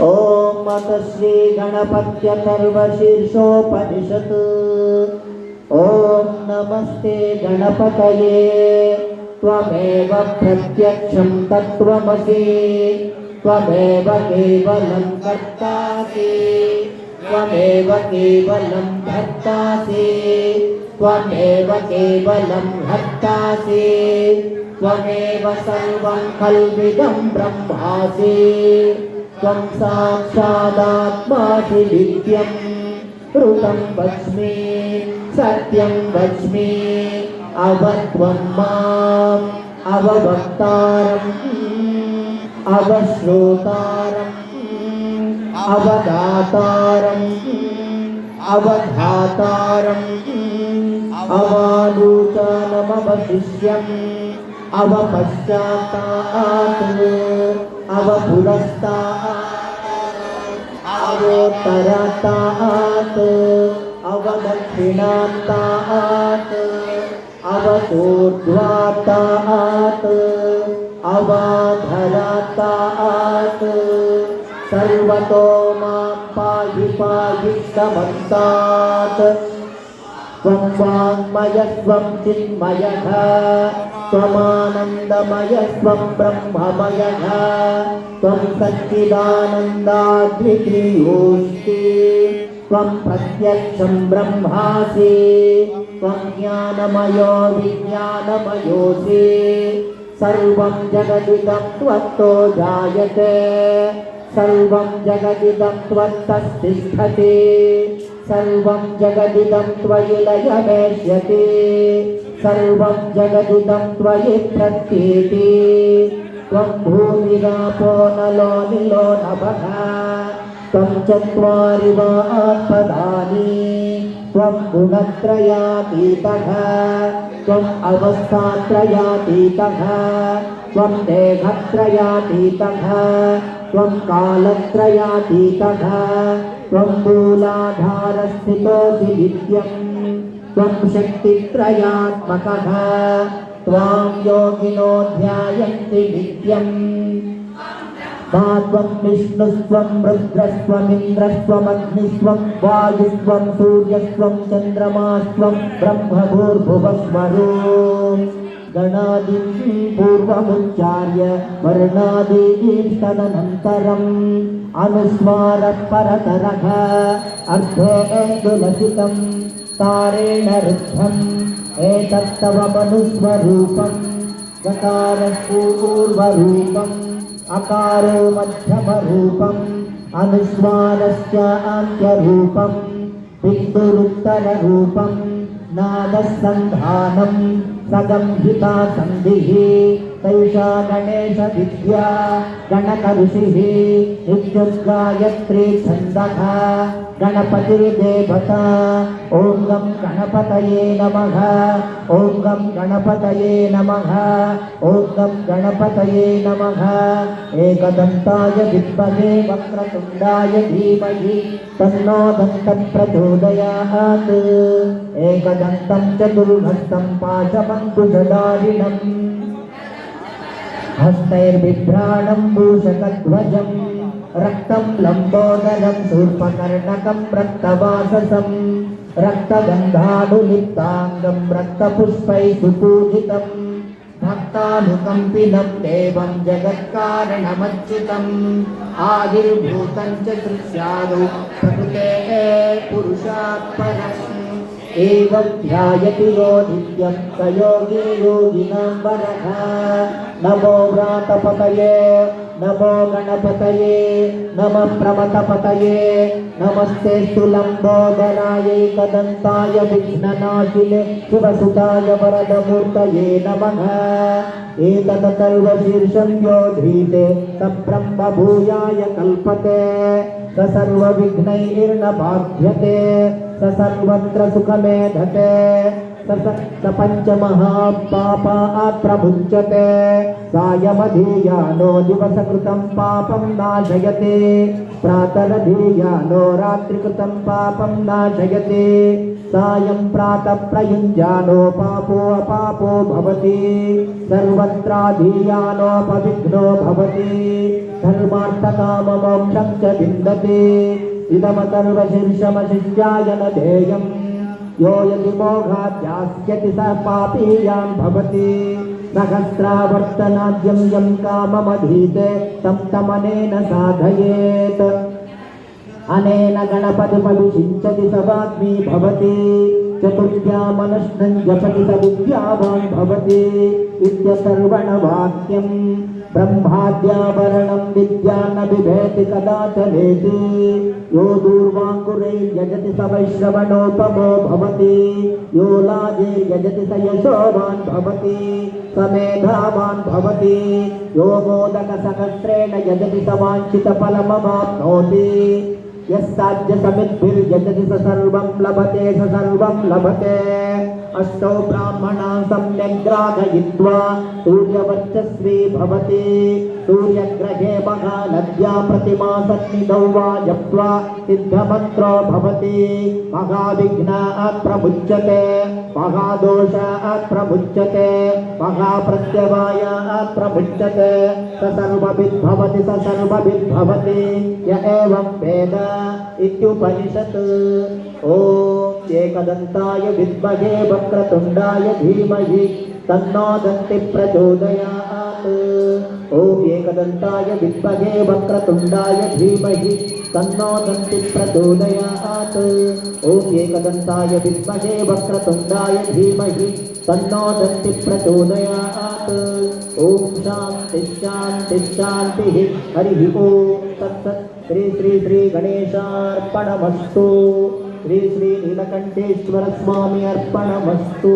ॐ श्रीगणपत्यथर्वशीर्षोपनिषत् ॐ नमस्ते गणपतये, त्वमेव प्रत्यक्षं तत्त्वमसि। त्वमेव केवलं कर्तासि। त्वमेव केवलं भर्तासि। त्वमेव केवलं भर्तासि। त्वमेव सर्वं कल्विदं ब्रह्मासि। त्वं साक्षादात्मासि नित्यम् ऋतं वच्मि, सत्यं वच्मि अवत्वं माम्, अववक्तारम्, अवश्रोतारम्, अवदातारम्, अवधातारम् अवालूचानमवशिष्यम् अवपश्चात्तात्। अवपुरस्तात् अवोत्तरतात् अवदक्षिणान्तात् अवतोर्ध्वातात् अवाधरतात् सर्वतो माँ पाहि पाहि समन्तात् त्वं वाङ्मयस्त्वं चिन्मयः त्वमानन्दमयस्त्वं ब्रह्ममयः त्वं सच्चिदानन्दाद्वितीयोऽस्ति त्वं प्रत्यक्षं ब्रह्मासि त्वं ज्ञानमयो विज्ञानमयोऽसि सर्वं जगदिदं त्वत्तो जायते सर्वं जगदिदं त्वत्तस्तिष्ठति सर्वं जगदिदं त्वयि लयमेष्यति सर्वं जगदिदं त्वयि प्रत्येति त्वं भूमिरापो नलो निलो नभः त्वं चत्वारि वा आत्मदानि त्वं गुणत्रयातीतः त्वम् अवस्थात्रयातीतः त्वं देहत्रयातीतः त्वं कालत्रयातीतः त्वं मूलाधारस्थितोऽसि नित्यम् त्वं शक्तित्रयात्मकः त्वां योगिनो ध्यायन्ति नित्यम् मा त्वं विष्णुस्त्वं रुद्रस्त्वमिन्द्रस्त्वमग्निस्त्वं वायुस्त्वं सूर्यस्त्वं चन्द्रमास्त्वं ब्रह्मभूर्भुवस्वरो गणादिं पूर्वमुच्चार्य वर्णादीं तदनन्तरम् अनुस्वारपरतरः अर्धेन्दुलसितं तारेण रुद्धम् एतत्तव मनुस्वरूपं गकारपूर्वरूपम् अकारो मध्यमरूपम् अनुस्वारस्य अन्त्यरूपम् बिन्दुरुत्तररूपम् नादसन्धानं सगंहिता सन्धिः तैषा गणेशविद्या गणकऋषिः विद्युद्गायत्री छन्दः गणपतिर्देवता ॐ गं गणपतये नमः ॐ गं गणपतये नमः ॐ गं गणपतये नमः एकदन्ताय विद्महे वक्रतुण्डाय धीमहि तन्नो दन्तं प्रचोदयात् एकदन्तं चतुर्भस्तं पाशमङ्कुशधारिणम् हस्तैर्बिभ्राणं भूषकध्वजं रक्तं लम्बोदरं शूर्पकर्णकं रक्तवाससं रक्तगन्धानुलिप्ताङ्गं रक्तपुष्पैः सुपूजितं भक्तानुकम्पिनं देवं जगत्कारणमच्युतम् आविर्भूतं च दृश्यादौ प्रकृतेः पुरुषात् परम् एवं ध्यायति यो नित्यं स योगी योगिनां वरः नमो व्रातपतये नमो गणपतये नमः प्रमथपतये नमस्ते लम्बोदरायैकदन्ताय विघ्ननाशिने शिवसुताय वरदमूर्तये नमः एतदतर्वशीर्षं यो ध्रीते स ब्रह्मभूयाय कल्पते स सर्वविघ्नैर्न बाध्यते स सर्वत्र सुखमेधते स स पञ्चमहापापात् प्रमुच्यते सायमधीयानो दिवसकृतं पापं नाशयते प्रातरधीयानो रात्रिकृतं पापं नाशयते सायं प्रातः प्रयुञ्जानो पापो अपापो भवति सर्वत्राधीयानोपविघ्नो भवति धर्मार्थकाममोक्षं च विन्दते इदमतर्वशीर्षमशिष्याय न देयम् यो यदि मोघाद्यास्यति स पापीयां भवति सहस्रावर्तनाद्यं यं काममधीते तं तमनेन साधयेत् अनेन गणपतिमभिषिञ्चति स वाग्मी भवति चतुर्थ्यामनुष्णं जपति स विद्यावान् भवति इत्यसर्वणवाक्यम् ब्रह्माद्याभरणं विद्या न बिभेति कदाचनेति यो दूर्वाङ्कुरैर्यजति स वैश्रवणोपमो भवति यो लाजैर्यजति स यशोवान् भवति स मेधावान् भवति यो मोदकसहस्रेण यजति स वाञ्छितफलमवाप्नोति यस्साध्य समिद्भिर्यजति स सर्वं लभते स सर्वं लभते अष्टौ ब्राह्मणान् सम्यग् ग्राहयित्वा सूर्यवर्चस्वी भवति सूर्यग्रहे महानद्या प्रतिमासन्निधौ वा जप्त्वा सिद्धमन्त्रो भवति महाविघ्नात् प्रमुच्यते महादोषात् प्रमुच्यते महाप्रत्यवाय प्रमुच्यते स सर्वविद्भवति स सर्वविद्भवति य एवं वेद इत्युपनिषत्। ॐ एकदन्ताय विद्महे वक्रतुण्डाय धीमहि तन्नो दन्ति प्रचोदयात्। ॐ एकदन्ताय विद्महे वक्रतुण्डाय धीमहि तन्नो दन्ति प्रचोदयात् ॐ एकदन्ताय विद्महे वक्रतुण्डाय धीमहि तन्नो दन्ति प्रचोदयात् ॐ शान्ति शान्ति शान्तिः हरिः ॐ तत्सत् श्री श्री श्री गणेशार्पणमस्तु श्री श्री नीलकण्ठेश्वर स्वामी अर्पणमस्तु